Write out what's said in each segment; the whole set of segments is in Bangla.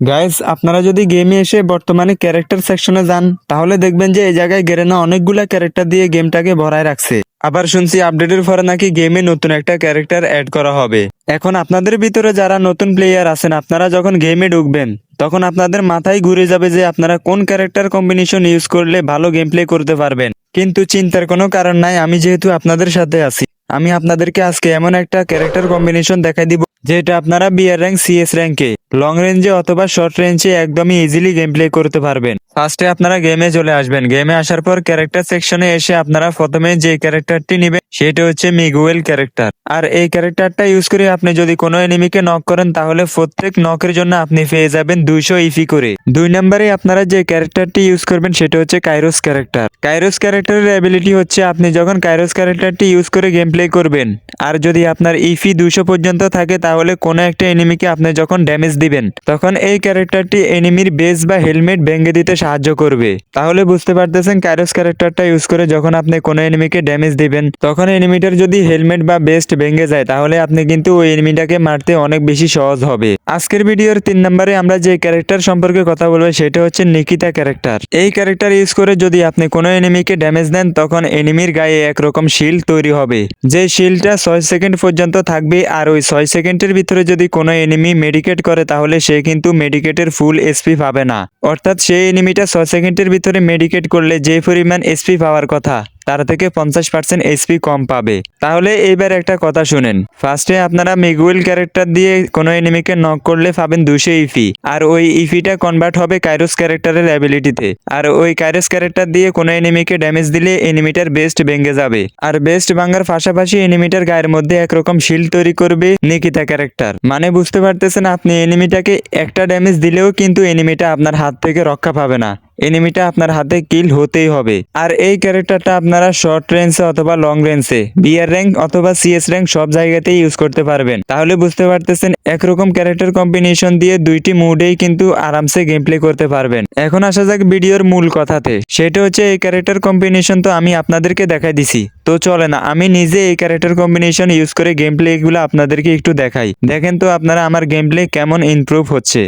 গাইস আপনারা যদি গেমে এসে বর্তমানে ক্যারেক্টার সেকশনে যান, তাহলে দেখবেন যে এই জায়গায় গেরেনা অনেকগুলা ক্যারেক্টার দিয়ে গেমটাকে ভরায় রাখছে। আবার শুনছি আপডেটের পরে নাকি গেমে নতুন একটা ক্যারেক্টার অ্যাড করা হবে। এখন আপনাদের ভিতরে যারা নতুন প্লেয়ার আছেন, আপনারা যখন গেমে ঢুকবেন, তখন আপনাদের মাথায় ঘুরে যাবে যে আপনারা কোন ক্যারেক্টার কম্বিনেশন ইউজ করলে ভালো গেম প্লে করতে পারবেন। কিন্তু চিন্তার কোনো কারণ নাই, আমি যেহেতু আপনাদের সাথে আছি। আমি আপনাদেরকে আজকে এমন একটা ক্যারেক্টার কম্বিনেশন দেখাই দিব, যেটা আপনারা বিয়ার র্যাঙ্ক সিএস র্যাঙ্কে লং রেঞ্জে অথবা শর্ট রেঞ্জে একদমই ইজিলি গেম প্লে করতে পারবেন। ফার্স্টে আপনারা গেমে চলে আসবেন। গেমে আসার পর ক্যারেক্টার সেকশনে এসে আপনারা প্রথমে যে ক্যারেক্টারটি নেবেন, সেটা হচ্ছে মিগুয়েল ক্যারেক্টার আর এই ক্যারেক্টারটা ইউজ করে আপনি যদি কোনো এনিমিকে নক করেন, তাহলে প্রত্যেক নকের জন্য আপনি পেয়ে যাবেন দুইশো ইফি করে। দুই নম্বরে আপনারা যে ক্যারেক্টারটি ইউজ করবেন, সেটা হচ্ছে কাইরোস ক্যারেক্টার কাইরোস ক্যারেক্টারের অ্যাবিলিটি হচ্ছে, আপনি যখন কাইরোস ক্যারেক্টারটি ইউজ করে গেম প্লে করবেন, আর যদি আপনার ইফি দুশো পর্যন্ত থাকে, তাহলে কোনো একটা এনিমিকে আপনি যখন ড্যামেজ দিবেন। তখন এই ক্যারেক্টারটি এনিমির বেস বা হেলমেট ভেঙে দিতে সাহায্য করবে। তাহলে বুঝতে পারতেছেন কাইরোস ক্যারেক্টারটা ইউজ করে যখন আপনি কোনো এনিমিকে ড্যামেজ দিবেন, তখন এনিমিটার যদি হেলমেট বা বেস্ট ভেঙে যায়, তাহলে আপনি কিন্তু ওই এনিমিটাকে মারতে অনেক বেশি সহজ হবে। আজকের ভিডিওর তিন নম্বরে আমরা যে ক্যারেক্টার সম্পর্কে কথা বলব, সেটা হচ্ছে নিকিতা ক্যারেক্টার। এই ক্যারেক্টার ইউজ করে যদি আপনি কোনো এনিমিকে ড্যামেজ দেন, তখন এনিমির গায়ে একরকম শিল্ড তৈরি হবে। যে শিল্ডটা ছয় সেকেন্ড পর্যন্ত থাকবে, আর ওই ছয় সেকেন্ডের ভিতরে যদি কোনো এনিমি মেডিকেট করে তাহলে সে কিন্তু মেডিকেটের ফুল এসপি পাবে না। অর্থাৎ সেই এনিমিটা ছ সেকেন্ডের ভিতরে মেডিকেট করলে যে পরিমাণ এসপি পাওয়ার কথা। তার থেকে পঞ্চাশ পার্সেন্ট এসপি কম পাবে। তাহলে এইবার একটা কথা শুনেন। ফার্স্টে আপনারা মিগুয়েল ক্যারেক্টার দিয়ে কোনো এনিমিকে নক করলে পাবেন দুশো ইফি আর ওই ইফিটা কনভার্ট হবে কাইরোস ক্যারেক্টারের অ্যাবিলিটিতে আর ওই কাইরোস ক্যারেক্টার দিয়ে কোনো এনিমিকে ড্যামেজ দিলে এনিমিটার বেস্ট ভেঙে যাবে। আর বেস্ট ভাঙার পাশাপাশি এনিমিটার গায়ের মধ্যে একরকম শিল্ড তৈরি করবে নিকিতা ক্যারেক্টার মানে বুঝতে পারতেছেন আপনি এনিমিটাকে একটা ড্যামেজ দিলেও কিন্তু এনিমিটা আপনার হাত থেকে রক্ষা পাবে না। এনিমিটা আপনার হাতে কিল হতেই হবে। আর এই ক্যারেক্টারটা আপনারা শর্ট রেঞ্জে অথবা লং রেঞ্জে বিয়ার র্যাঙ্ক অথবা সিএস র্যাঙ্ক সব জায়গাতেই ইউজ করতে পারবেন। তাহলে বুঝতে পারতেছেন, একরকম ক্যারেক্টার কম্বিনেশন দিয়ে দুইটি মুডেই কিন্তু আরামসে গেম প্লে করতে পারবেন। এখন আসা যাক ভিডিওর মূল কথাতে। সেটা হচ্ছে এই ক্যারেক্টার কম্বিনেশন তো আমি আপনাদেরকে দেখাই দিছি। তো চলে না, আমি নিজে এই ক্যারেক্টার কম্বিনেশন ইউজ করে গেম প্লে এগুলো আপনাদেরকে একটু দেখাই। দেখেন তো আপনারা আমার গেম প্লে কেমন ইমপ্রুভ হচ্ছে।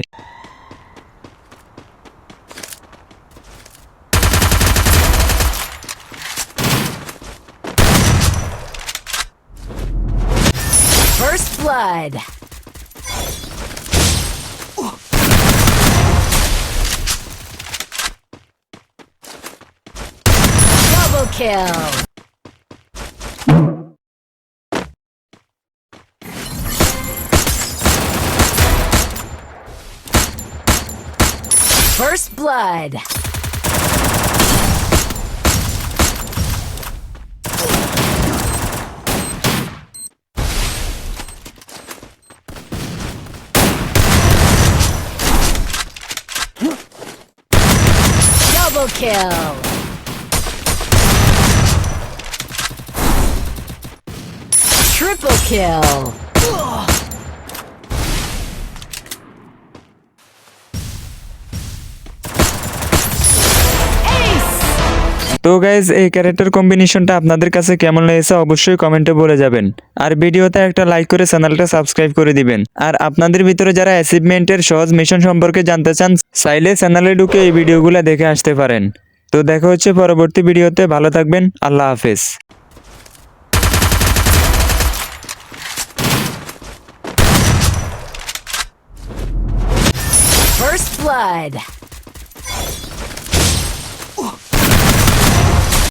Blood. Double kill. First blood. Double kill. Triple kill. Ace. তো গাইজ এই ক্যারেক্টার কম্বিনেশনটা আপনাদের কাছে কেমন লেগেছে অবশ্যই কমেন্টে বলে যাবেন। আর ভিডিওতে একটা লাইক করে চ্যানেলটা সাবস্ক্রাইব করে দিবেন। আর আপনাদের ভিতরে যারা অ্যাচিভমেন্টের সহজ মিশন সম্পর্কে জানতে চান, চাইলে চ্যানেলে ঢুকে এই ভিডিওগুলো দেখে আসতে পারেন। তো দেখা হচ্ছে পরবর্তী ভিডিওতে, ভালো থাকবেন, আল্লাহ হাফেজ। Blood.